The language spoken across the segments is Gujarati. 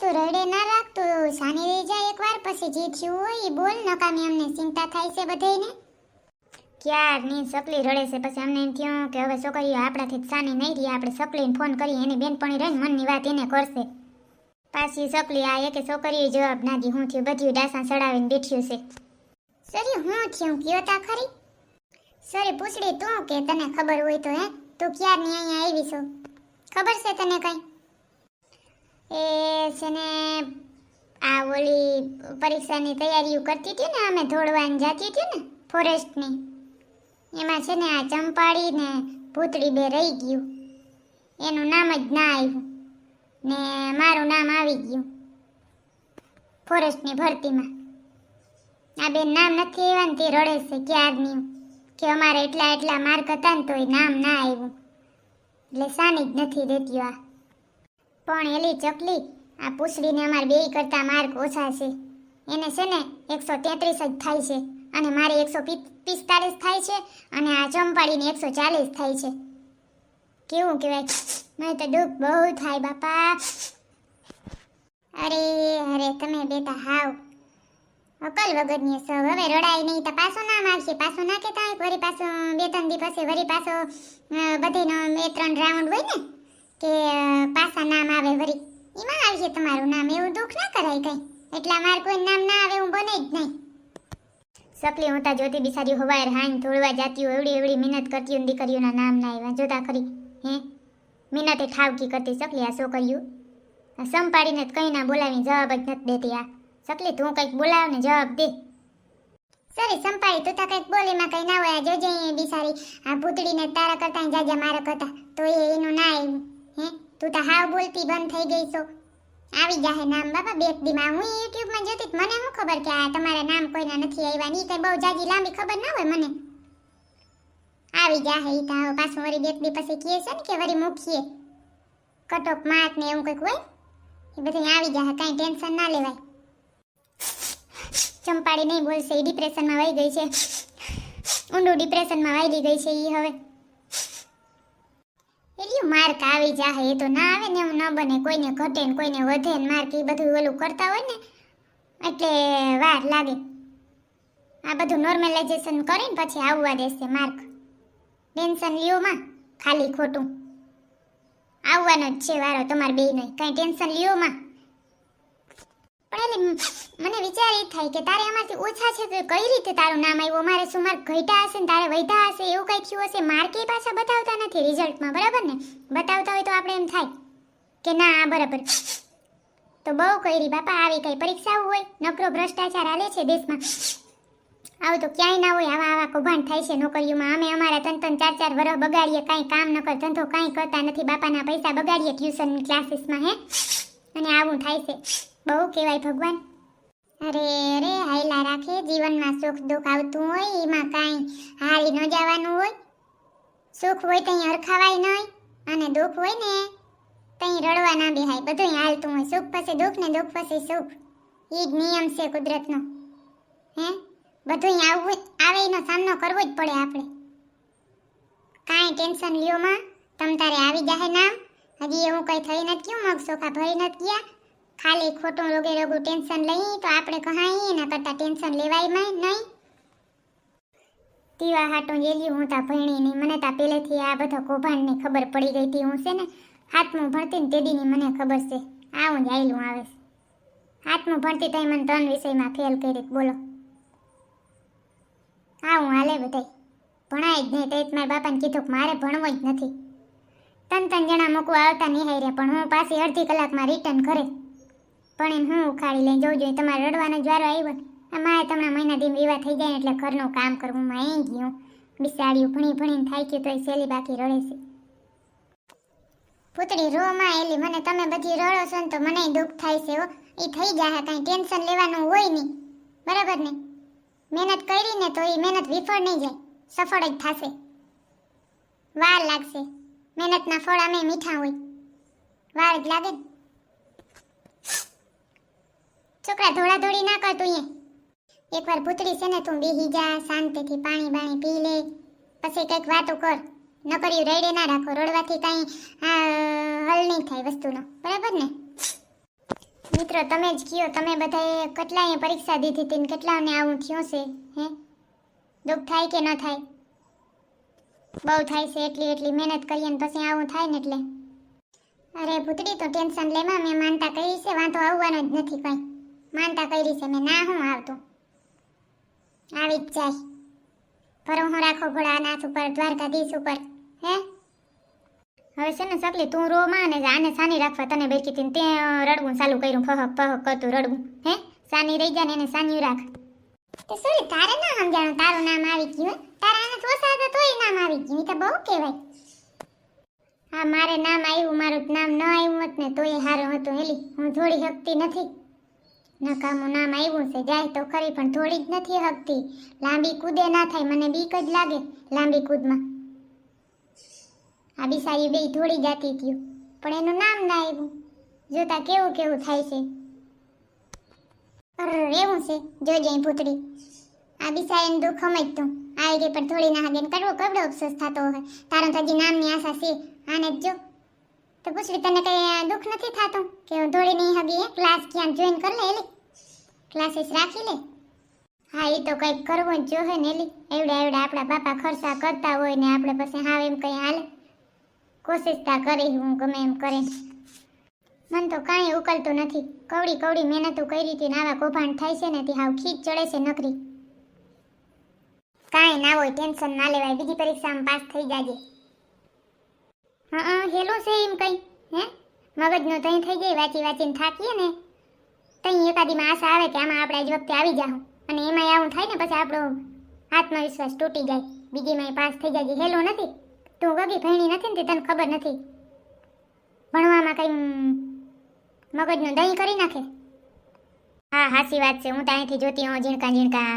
તું રડે ના રાખ તું સાની રહી જાય એકવાર પછી જે થયું હોય એ બોલ, નકામી અમને ચિંતા થાય છે બધાયને. ક્યારની સકલી રડે છે પછી અમને એમ થયું કે હવે છોકરીઓ આપણાથી સાની નહીં રહી, આપણે સકલીને ફોન કરી એની બેનપણી રહીને મનની વાત એને કરશે. પાછી સકલી આ એકે છોકરીએ જવાબ ના દી, હું થયું બધું ડાસા ચડાવીને બેઠ્યું છે સરી, હું થયું? કયો તા ખરી? સરી, પૂછડી તું કે તને ખબર હોય તો, હે? તું ક્યારની અહીંયા આવી છો? ખબર છે તને કઈ? એ છે ને, આ ઓલી પરીક્ષાની તૈયારીઓ કરતી હતી ને, અમે ધોળવાની જતી હતી ને ફોરેસ્ટની એમાં છે ને, આ ચંપાળી ને ભૂતળી બે રહી ગયું. એનું નામ જ ના આવ્યું. ને મારું નામ આવી ગયું ફોરેસ્ટની ભરતીમાં. આ બેન નામ નથી આવ્યા ને, તે રડે છે ક્યારની કે અમારે એટલા એટલા માર્ક હતા ને, તોય નામ ના આવ્યું. એટલે સાની જ નથી દેતી આ. પણ એલી ચકલી, આ પૂછડીને અમારે બે કરતા માર્ક ઓછા છે. એને છે ને એકસો તેત્રીસ જ થાય છે અને મારે એકસો પિસ્તાલીસ થાય છે અને આ ચંપાડીને એકસો ચાલીસ થાય છે. કેવું કહેવાય? મને તો દુઃખ બહુ થાય બાપા. અરે અરે, તમે બેટા હાવ. અકલ વગરની સૌ હવે રડાય નહીં તો પાછો ના માગશે પાછો ના કહેતા વળી પાછો બે ત્રણ દી પછી, વળી પાછો બધીનો બે ત્રણ રાઉન્ડ હોય ને કે અ, પાછા નામ આવે વળી એમાં આવશે તમારું નામ એવું દુઃખ ના કરાય કઈ. એટલા માર કોઈ નામ ના આવે હું બને જ નહીં. સકલી, હું તા જોતી બિસારી હોવાય હાન થોડવા જાતી એવડી એવડી મહેનત કરતી હોય દીકરીઓના નામ ના આવ્યા. જોતા ખરી, હે? મહેનતે ઠાવકી કરતી સકલી, આ છોકરીઓ આ સંપાડીને કંઈ ના બોલાવી જવાબ જ નથી દેતી આ. સકલી, તું કંઈક બોલાવ ને જવાબ દે. સરી, સંપાડી, તું તા કંઈક બોલીમાં કંઈ ના હોય. જોજે અહીં બિસારી. આ ભૂતડીને તારા કરતા જાજા મારા કરતા. તો એ એનું ના આવ્યું, હે? તું તો હાવ બોલતી, બંધ થઈ ગઈ છો. આવી જાહે નામ બાપા બેક દીમાં. હું યુટ્યુબમાં જોતી મને શું ખબર કે આ તમારા નામ કોઈના નથી આવ્યા ની કઈ બહુ જાજી લાંબી ખબર ના હોય મને. આવી જાહે ઈ તો પાછું વળી બેક દી પછી કહે છે ને કે વળી મૂકીએ. કટોક માર્ક ને એવું કંઈક હોય. એ બધું આવી જાહે, કાંઈ ટેન્શન ના લેવાય. ચંપાડી નહીં બોલશે એ ડિપ્રેશનમાં વહી ગઈ છે. ઊંડું ડિપ્રેશનમાં વાયલી ગઈ છે એ હવે. માર્ક આવી જાહે, એ તો ના આવે ને, એવું ન બને. કોઈને ઘટે ને કોઈને વધે ને માર્ક એ બધું ઓલું કરતા હોય ને, એટલે વાર લાગે. આ બધું નોર્મલાઇઝેશન કરીને પછી આવવા દેશે માર્ક. ટેન્શન લ્યો માં, ખાલી ખોટું. આવવાનો જ છે વારો, તમારે બેયનો. કાંઈ ટેન્શન લ્યો માં. પણ એટલે મને વિચાર એ થાય કે તારે આમાંથી ઓછા છે તો કઈ રીતે તારું નામ આવ્યું? મારે શું માર્ક ઘટ્યા હશે ને તારે વધ્યા હશે, એવું કંઈ થયું હશે? માર્ક પાછા બતાવતા નથી રિઝલ્ટમાં, બરાબર ને? બતાવતા હોય તો આપણે એમ થાય કે ના, આ બરાબર. તો બહુ કરી, બાપા, આવી કઈ પરીક્ષાઓ હોય? નકરો ભ્રષ્ટાચાર હાલે છે દેશમાં. આવું તો ક્યાંય ના હોય, આવા આવા કૌભાંડ થાય છે નોકરીઓમાં. અમે અમારા ત્રણ ત્રણ ચાર ચાર વર્ષ બગાડીએ, કાંઈ કામ ન કર, ધંધો કાંઈ કરતા નથી, બાપાના પૈસા બગાડીએ, ટ્યુશન ક્લાસીસમાં, હે? અને આવું થાય છે. બહુ કહેવાય ભગવાન. અરે અરે હાઈલા રાખે, જીવનમાં સુખ દુઃખ આવતું હોય, એમાં કાંઈ હારી ન જવાનું હોય. સુખ હોય ત્યાં હરખાવાય નહીં અને દુઃખ હોય ને ત્યાં રડવા ના બેહાય. બધું હાલતું હોય. સુખ પછી દુઃખ ને દુઃખ પછી સુખ. એ જ નિયમ છે કુદરતનો. હે? બધું આવવું આવે એનો સામનો કરવો જ પડે આપણે. કાંઈ ટેન્શન લ્યો માં, તમ તારે આવી જાહે નામ. હજી એવું કંઈ થઈ નથી ગયું, મગ સોખા ભરી નથી ગયા. ખાલી ખોટું રોગે રોગું ટેન્શન લઈ તો આપણે કહાઈ એના કરતાં ટેન્શન લેવાય નહીં. તીવા હાટું જેલ્યું હું તા ભણી નહીં. મને તા પહેલેથી આ બધા કૌભાંડની ખબર પડી ગઈ હતી હું છે ને, હાથમાં ભણતી ને તેડીની મને ખબર છે. આવું જ આયલું આવે છે. હાથમાં ભણતી તઈ મને ત્રણ વિષયમાં ફેલ કરી બોલો. આવું હાલે બધાય. ભણાય જ નહીં તો જ મારા બાપાને કીધું કે મારે ભણવો જ નથી. ત્રણ ત્રણ જણા મૂકવા આવતા નિહાઈ રહ્યા પણ હું પાછી અડધી કલાકમાં રિટર્ન ઘરે પણ એમ હું ઉખાડી લઈને જોઉં જોઈએ તમારે રડવાનો જ વારો આવ્યો. મારે તમને મહિના દી વિવાહ થઈ જાય એટલે ઘરનું કામ કરવું માં ગયું. બિસાડ્યું, ભણી ભણીને થાય ગયું તોય સેલી બાકી રડે છે. પુતળી રો માં એલી, મને તમે બધી રડો છો ને તો મને દુઃખ થાય છે હો. એ થઈ જાય કાંઈ ટેન્શન લેવાનું હોય નહીં. બરાબર ને? મહેનત કરી ને તો એ મહેનત વિફળ નહીં જાય. સફળ જ થશે. વાર લાગશે. મહેનતના ફળ અમે મીઠા હોય. વાર જ લાગે ને. છોકરા ધોળા ધોળી ના કર તું એકવાર પૂતળી છે ને તું બેહી જા, શાંતિથી પાણી બાણી પી લે. પછી કંઈક વાતો કર. ન કર્યું રેડે ના રાખો, રડવાથી કાંઈ હલ નહીં થાય વસ્તુનો. બરાબર ને? મિત્રો, તમે જ કયો, તમે બધાએ કેટલાએ પરીક્ષા દીધી હતી ને કેટલાને આવું થયું છે, હે? દુઃખ થાય કે ન થાય? બહુ થાય છે, એટલી એટલી મહેનત કરીએ ને પછી આવું થાય ને એટલે. અરે ભૂતડી તો ટેન્શન લેવા મેં. માનતા કરી છે, વાંધો આવવાનો જ નથી કઈ. માનતા કરી છે, મેં ના હું આવતું? આવી જ જાય. ભરો હું રાખો ભોળાનાથ ઉપર, દ્વારકાધીશ ઉપર. હે? હવે છે ને સકલી, તું રો માં ને આને સાની રાખવા તને બેઠી હતી તે રડવું ચાલુ કર્યું, ફહક ફહક કરતું રડવું. હે? સાની રહી જાય ને એને સાની રાખ. તે સોરી તારે ના સમજાણું? તારું નામ આવી ગયું? તારા આને થોસા તોય નામ આવી ગયું તો બહુ કહેવાય. હા, મારે નામ આવ્યું, મારું નામ ન આવ્યું હોત ને તોય સારું હતું એલી હું થોડી શકતી નથી. નકામું નામ આવ્યું છે, જાય તો ખરી, પણ થોડી જ નથી હકતી લાંબી કૂદે ના થાય, મને બીક જ લાગે લાંબી કૂદમાં. આ બિસારી બે થોડી જાતી થયું પણ એનું નામ ના આવ્યું જોતા કેવું કેવું થાય છે. અરે છે, જોજે અહીં ભૂતડી. આ બિસારીને દુઃખ સમજતું. આવી ગઈ પણ થોડી ના હાગે કરવો કવડો અફસોસ થતો હોય. તારો હજી નામની આશા છે, આને જ જો. તો પૂછલી તને કઈ દુઃખ નથી થતું કે હું નહીં હગી ક્લાસ ક્યાંક જોઈન કરી લે, એલી? ક્લાસીસ રાખી લે? હા એ તો કંઈક કરવું જ જોહે ને, એલી. એવડા એવડા આપણા બાપા ખર્ચા કરતા હોય ને આપણે પછી હાવ એમ કંઈ હાલે. કોશિશ તા કરી હું ગમે એમ કરે. મન તો કાંઈ ઉકલતું નથી. કવડી કવડી મહેનતો કરી હતી ને આવા કૌભાંડ થાય છે ને, તે હાવ ખીચ ચડે છે નકરી. કાંઈ ના હોય, ટેન્શન ના લેવાય. બીજી પરીક્ષામાં પાસ થઈ જાજે. હા હેલો છે એમ કંઈ, હે? મગજનો તઈ થઈ ગઈ, વાંચી વાંચીને થાકીએ ને? તઈ એકાદીમાં આશા આવે કે આમાં આપણે આજ વખતે આવી જાઉં અને એમાં આવું થાય ને, પછી આપણો આત્મવિશ્વાસ તૂટી જાય. બીજીમાં પાસ થઈ જાય હેલો નથી. તું ગગી ભણી નથી ને તે તને ખબર નથી. ભણવામાં કંઈ મગજનો દહીં કરી નાખે? હા હાસી વાત છે. હું તો અહીંથી જોતી હોઉં, ઝીણકા ઝીણકા.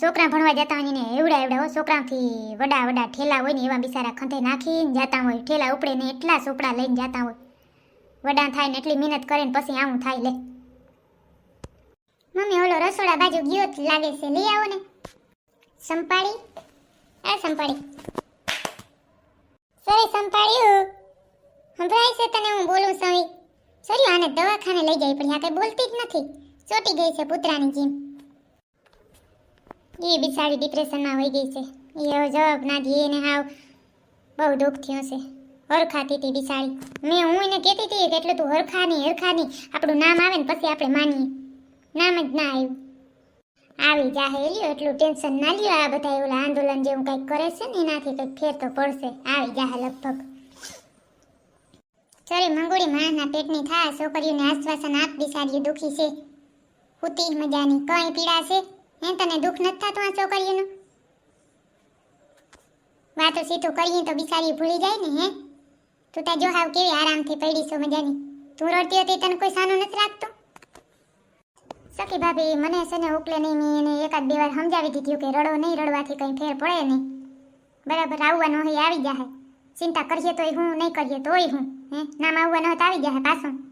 છોકરા ભણવા જતા હોય ને એવડા એવડા, હો, છોકરાથી વડા વડા ઠેલા હોય ને એવા બિચારા ખંતે નાખીને જતા હોય. ઠેલા ઉપડે ને એટલા સોપડા લઈને જતા હોય. વડા થાય ને એટલી મહેનત કરે ને પછી આવું થાય, લે. મમ્મી, ઓલો રસોડા બાજુ ગયો લાગે છે. લઈ આવો ને. સંપાડી આ સંપાડી સરી સંપાડ્યું સંભળાય છે તને હું બોલું સવી સરી, આને દવાખાને લઈ જાય, પણ આ કઈ બોલતી જ નથી. ચોટી ગઈ છે પુત્રાની જીમ. એ બિચારી ડિપ્રેશનમાં હોઈ ગઈ છે. એ હવે જવાબ ના દે એને હાવ બહુ દુઃખ થયું છે. હરખાતી હતી બિચારી મેં હું એને કહેતી હતી કે એટલું તું હરખાની હરખાની આપણું નામ આવે ને પછી આપણે માનીએ. નામ જ ના આવ્યું. આવી જાહે લ્યો, એટલું ટેન્શન ના લ્યો. આ બધા એવું આંદોલન જેવું કંઈક કરે છે ને, એનાથી કંઈક ફેર તો પડશે. આવી જાહે લગભગ. ચરી મંગોળી માણસના પેટની થાય છોકરીઓને આશ્વાસન આપ બિચારીઓ દુઃખી છે. હુતી મજાની કઈ પીડા છે? હે તને દુઃખ નથી થતું આ છોકરીઓનું? વાતો સીધું કરીએ તો બિસારી ભૂલી જાય ને, હે? તું તા જો હાવ કેવી આરામથી પડી છો મજાની? તું રડતી હતી તને કોઈ સાનું નથી રાખતું? સખી ભાભી, મને છે ને ઉકલે નહીં, મેં એને એકાદ બે વાર સમજાવી દીધું કે રડો નહીં, રડવાથી કંઈ ફેર પડે નહીં. બરાબર આવવાનું હોય, આવી જાય ચિંતા કરીએ તોય હું, નહીં કરીએ તોય હું, હે? નામ આવવાનું હોય તો આવી જાય પાછું.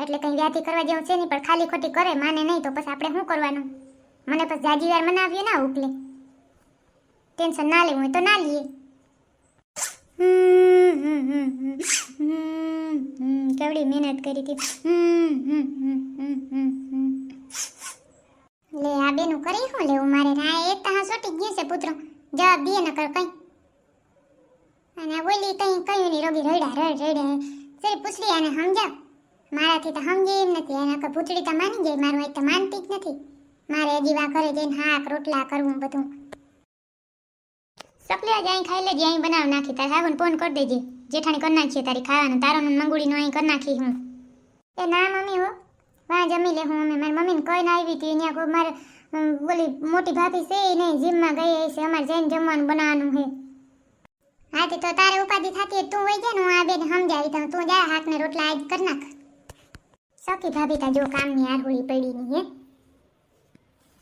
એટલે કંઈ વ્યાધી કરવા જેવું છે નહીં, પણ ખાલી ખોટી કરે, માને નહીં તો પછી આપણે શું કરવાનું? મને પછી જાજી વાર મનાવ્યો ના ઉકલે. ટેન્શન ના લેવું હોય તો ના લઈએ. કેવડી મહેનત કરી હતી. લે, આ બેનું કરી શું લેવું મારે? હા એક તો હા સોટી ગયું છે પુત્રો. જવાબ દે ન કર કઈ. અને બોલી કઈ કયું નહીં, રોગી રડ્યા, રડ, રડ્યા. સરી પૂછડી આને સમજાવ. મારાથી તો સમજી એમ નથી. એના પૂતળી તો માની જાય મારું એક તો માનતી જ નથી. મારે હજી વા ઘરે જઈને હાક રોટલા કરવું બધું. સપલિયા જાય ખાઈ લેજે, અહીં બનાવ નાખી. તારે હાગુન ફોન કરી દેજે. જેઠાણી કરી નાખીએ તારી ખાવાનું. તારાનું મંગુડીનું અહીં કરી નાખી હું. એ ના, મમ્મી, હો. વાં જમી લે હું અમે. મારી મમ્મીને કહીને આવી હતી. અહીંયા કોઈ મારે બોલી મોટી ભાભી છે એ નહીં, જીમમાં ગઈ છે. અમારે જઈને જમવાનું બનાવવાનું છે. હા તો તારે ઉપાધિ થતી તું વહી જાય ને, હું આ બેન સમજાવી તો તું જાય હાથને રોટલા આજ કરી નાખ. સખી ભાભી તા જો કામની આરહોળી પડી ની હે.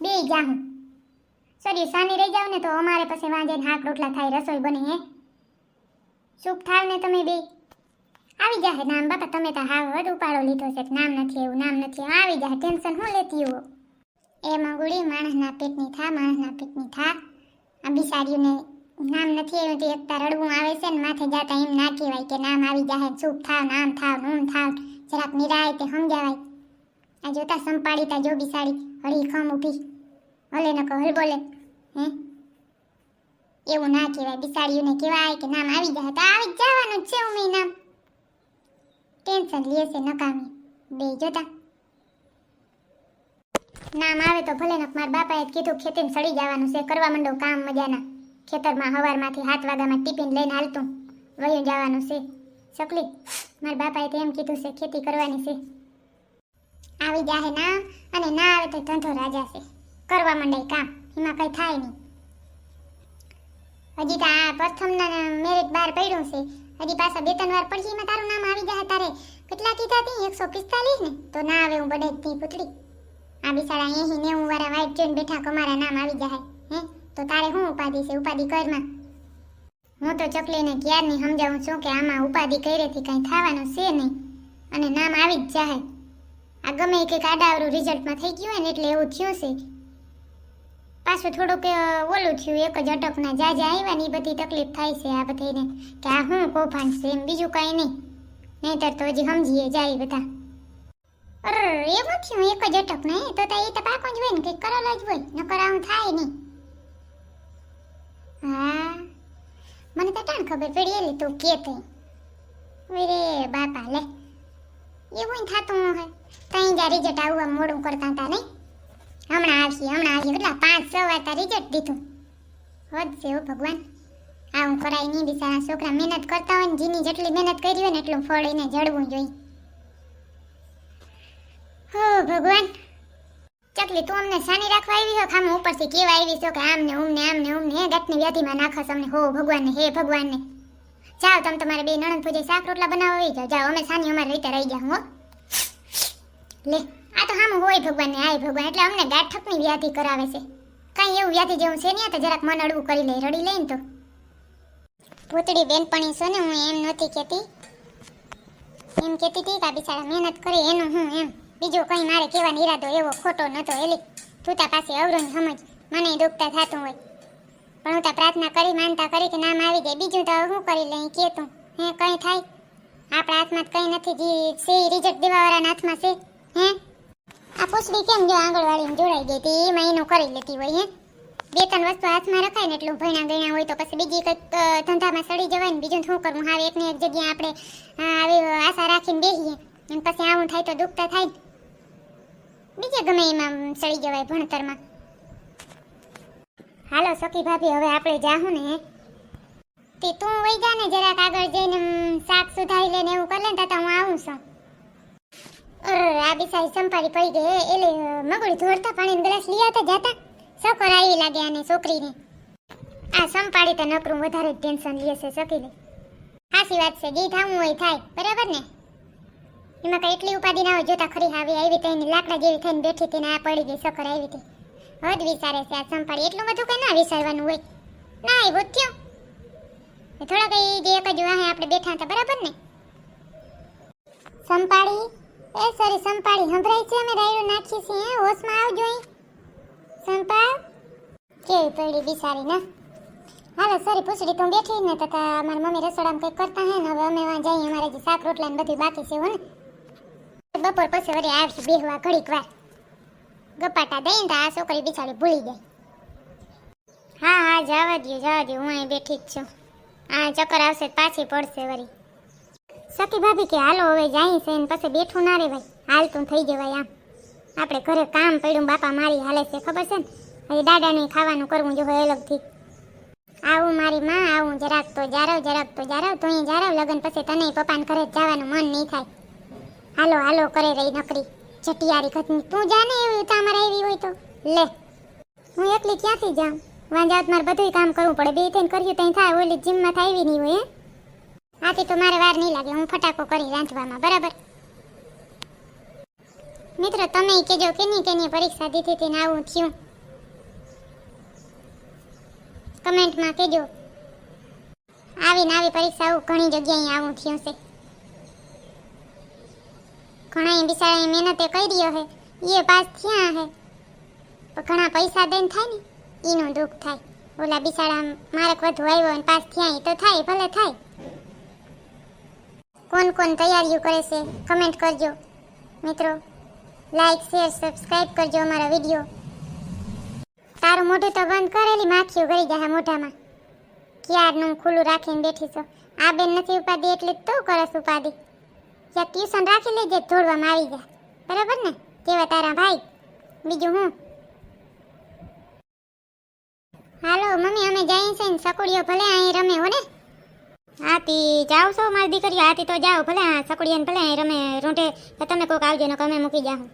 બે જા હું. સોરી, સાની રહી જાવ ને તો અમારે પછી વાંજે હાક રોટલા થાય, રસોઈ બને હે. સૂપ થાવ ને તમે બે. આવી જાહે નામ. બાપા, તમે તો હાવ વધુ ઉપાડો લીધો છે. નામ નથી એવું, નામ નથી એવું. આવી જાહે ટેન્શન હું લેતી હો એમાં ગુડી માણસના પેટની થા, માણસના પેટની થા. આ બિસારીઓને નામ નથી એવું તો એકતા રડવું આવે છે ને માથે જાતા એમ ના કહેવાય કે નામ આવી જાહે ચૂપ થાવ, નામ થાવ નૂન થાવ. જરાક નિરાય તે સમજાવાય. આ જોતા સંપાડી તા જોબી સાડી. હળી ખમ ઊભી. હલે નકો હલ બોલે. હે? એવું ના કહેવાય. બિસાડીઓને કહેવાય કે નામ આવી જાય. તો આવી જવાનું છે ઉમી નામ. ટેન્શન લે છે નકામી. બે જોતા. નામ આવે તો ભલે નક મારા બાપાએ કીધું ખેતીને સડી જવાનું છે. કરવા માંડો કામ મજાના. ખેતરમાં હવારમાંથી હાથ વાગામાં ટિફિન લઈને હાલતું. વયું જવાનું છે. શકલી મારા બાપાએ તો એમ કીધું છે, ખેતી કરવાની છે. આવી જાહે ના, અને ના આવે તો ધંધો રાજા છે. કરવા માંડાય કામ, એમાં કંઈ થાય નહીં. હજી તો આ પ્રથમના મેરેજ બહાર પડ્યું છે. હજી પાછા બે ત્રણ વાર પડશે એમાં તારું નામ આવી જાય તારે. કેટલા કીધા તી? એકસો પિસ્તાલીસ ને? તો ના આવે હું બને તી પૂતળી. આ બિચારા એહી નેવું વાળા વાઇટ જોઈને બેઠા કમારા નામ આવી જાય હે? તો તારે શું ઉપાધિ છે? ઉપાધિ કરમાં હું તો ચકલીને ક્યારની સમજાવું છું કે આમાં ઉપાધિ કર્યેથી કાંઈ થવાનું છે નહીં. અને નામ આવી જ જાય. આ ગમે કે કંઈક રિઝલ્ટમાં થઈ ગયું હોય ને એટલે એવું થયું છે. પાછું થોડુંક ઓલું થયું, એક જ અટકના જાજા આવ્યા ને એ બધી તકલીફ થાય છે આ બધાને કે આ હું કૌભાંડ છે એમ બીજું કાંઈ નહીં. નહીંતર તો હજી સમજીએ જાય બધા. અરે, એવું થયું, એક જ અટક ને તો એ તો પાકો જ હોય ને, કંઈક કરેલા જ હોય. નકર આવું થાય નહીં. હા મને તો ખબર પડી? એલી, તું કે તે. રે બાપા, લે. એવું થતું હોય. તઈ જા રિઝલ્ટ આવવા મોડું કરતા હતા નહીં? હમણાં આવશે હમણાં આવશે કેટલા? પાંચ, છ વાર તાર રિઝલ્ટ દીધું. વધશે હો ભગવાન. આવું કરાય નહીં બિચારા. છોકરા મહેનત કરતા હોય ને જીની જેટલી મહેનત કરી હોય ને એટલું ફળ એને જડવું જોઈએ. હો ભગવાન. ચકલી તું અમને સાની રાખવા આવી છો? ખામ ઉપરથી કેવા આવી છો કે આમ ને ઉમ ને આમ ને ઉમ ને હે ગટની વ્યાધિમાં નાખો અમને. હો ભગવાન ને હે ભગવાન ને જાઓ તમે તમારે બે નણંદ પૂજે શાક રોટલા બનાવવા આવી જાઓ. જાઓ, અમે સાની અમારી રીતે રહી ગયા હો લે, આ તો હામ હોય ભગવાન ને આય ભગવાન. એટલે અમને ગાંઠકની વ્યાધિ કરાવે છે. કાંઈ એવું વ્યાધિ જેવું છે નહીં તો જરાક મન અડવું કરી લે, રડી લે ને તો. પૂતળી બેનપણી છે ને, હું એમ નહોતી કહેતી. એમ કહેતી હતી કે બિચારા મહેનત કરે, એનું હું એમ. બીજો કંઈ મારે કહેવાનો ઈરાદો એવો ખોટો નહોતો એલી. તું પાસે અવરું સમજ. મને દુખતા થતું હોય. પણ હું તા પ્રાર્થના કરી, માનતા કરી કે નામ આવી જાય. બીજું તો હું કરી લઈ, કે તું? હે, કંઈ થાય? આપણા હાથમાં તો કંઈ નથી. જી, છે રિઝલ્ટ દેવાવાળાના હાથમાં છે. હે? આ પૂછડી કેમ જો આંગણવાડીમાં જોડાઈ ગઈ હતી? એમાં એનું કરી લેતી હોય, હે? બે, ત્રણ વસ્તુ હાથમાં રખાય ને એટલું ભણ્યા ગણ્યા હોય તો પછી બીજી કંઈક ધંધામાં સડી જવાય ને બીજું શું કરવું હવે એકને એક જગ્યાએ આપણે આવી આશા રાખીને બેસીએ અને પછી આવું થાય તો દુખતા થાય. બીજે ગમે એમાં સડી જવાય ભણતરમાં. હાલો સખી ભાભી, હવે આપણે જાહું ને. તે તું વઈ જા ને, જરાક આગળ જઈને શાક સુધારી લઈને એવું કરી લે ને, તાતા હું આવું છું. અરે, આ બિસારી સંપારી પડી ગઈ એટલે મગડી ધોરતા પાણી ગ્લાસ લઈ આવતા જાતા. સકર આવી લાગે આને છોકરીને. આ સંપાડી તો નકરું વધારે ટેન્શન લે છે લે સાચી વાત છે જે થવું હોય થાય, બરાબર ને? એમાં કઈ ઉપાધિ ના હોય, જોતા ખરી આવી આવી તો લાકડા જેવી થઈને બેઠી હતી આ પડી ગઈ સકર આવી હતી. હદ વિચારે છે આ સંપાડી, એટલું બધું કઈ ના વિચારવાનું હોય? ના એ થયો થોડા કઈ જે એક જ વાહે આપણે બેઠા હતા, બરાબર ને? સંપાડી? એ સોરી સંપાડી, સંભળાય છે અમે રાયડું નાખી છે હે? હોશમાં આવજો સંપા કેવી પડી બિસારી ના હાલો સોરી પૂછડી, તું બેઠી ને તા મારી મમ્મી રસોડામાં કંઈક કરતા હે ને? હવે અમે વાં જઈએ, અમારે જે શાક રોટલા ને બધું બાકી છે, હો ને? બપોર પછી વળી આવશે બેહવા ઘડીક વાર. ગપાટા દઈને ને આ છોકરી બિચારી ભૂલી ગઈ. હા હા, જવા દો જવા દો હું અહીં બેઠી જ છું. આ ચક્કર આવશે પાછી પડશે વળી. સખી ભાભી કે, હાલો, હવે જાય છે ને પછી બેઠું ના રે ભાઈ હાલ તું થઈ જવાય આમ. આપણે ઘરે કામ પડ્યું બાપા મારી હાલે છે, ખબર છે ને? હજી દાદાને ખાવાનું કરવું જો હોય અલગથી. આવું મારી માં, આવું જરાક તો જારવ, જરાક તો જારવ, તો અહીં જારવ, લગન પછી તને પપ્પાને ઘરે જવાનું મન નહીં થાય. હાલો હાલો, કરે રહી નકરી. ચટિયારી ખતની તું જાને એવી તમારે એવી હોય તો. લે, હું એકલી ક્યાંથી જાઉં? વાંજાત મારે બધું કામ કરવું પડે. બે થઈને કર્યું ત્યાં થાય. ઓલી જીમમાં થાય નહીં હોય, હે? આથી તો મારે વાર નહીં લાગે. હું ફટાકો કરી રાંધવામાં, બરાબર? મિત્રો, તમે કેજો કેની કેની પરીક્ષા દીધી હતી આવું થયું. કમેન્ટમાં કેજો આવીને આવી પરીક્ષા આવું ઘણી જગ્યાએ આવું થયું છે. ઘણા બિચારા મહેનતે કરી હે. એ પાસ થયા હે. પણ ઘણા પૈસા દઈને થાય ને એનું દુઃખ થાય. ઓલા બિચારા મારક વધુ આવ્યો અને પાસ થયા તો થાય, ભલે થાય. કોણ કોણ તૈયારીઓ કરે છે કમેન્ટ કરજો. મિત્રો લાઈક શેર સબસ્ક્રાઇબ કરજો અમારા વીડિયો. તારું મોઢું તો બંધ કરેલી, માખીઓ ગળી જાય મોઢામાં. ક્યારનું ખુલ્લું રાખીને બેઠી છો? આ બેન નથી ઉપાડી એટલે તું કરસ ઉપાડી યા ટ્યુશન રાખી લેજે ધોળવામાં આવી જાય બરાબર ને? કેવા તારા ભાઈ? બીજું હું? હાલો, મમ્મી, અમે જઈએ છે સકુડીઓ ભલે અહીં રમે, હો ને? હાથી જાવ છો, મારી દીકરીઓ, હાથી તો જાઓ, ભલે આ સકુડીઓ ભલે અહીં રમે તો તમે કોઈક આવજો ને અમે મૂકી જાઓ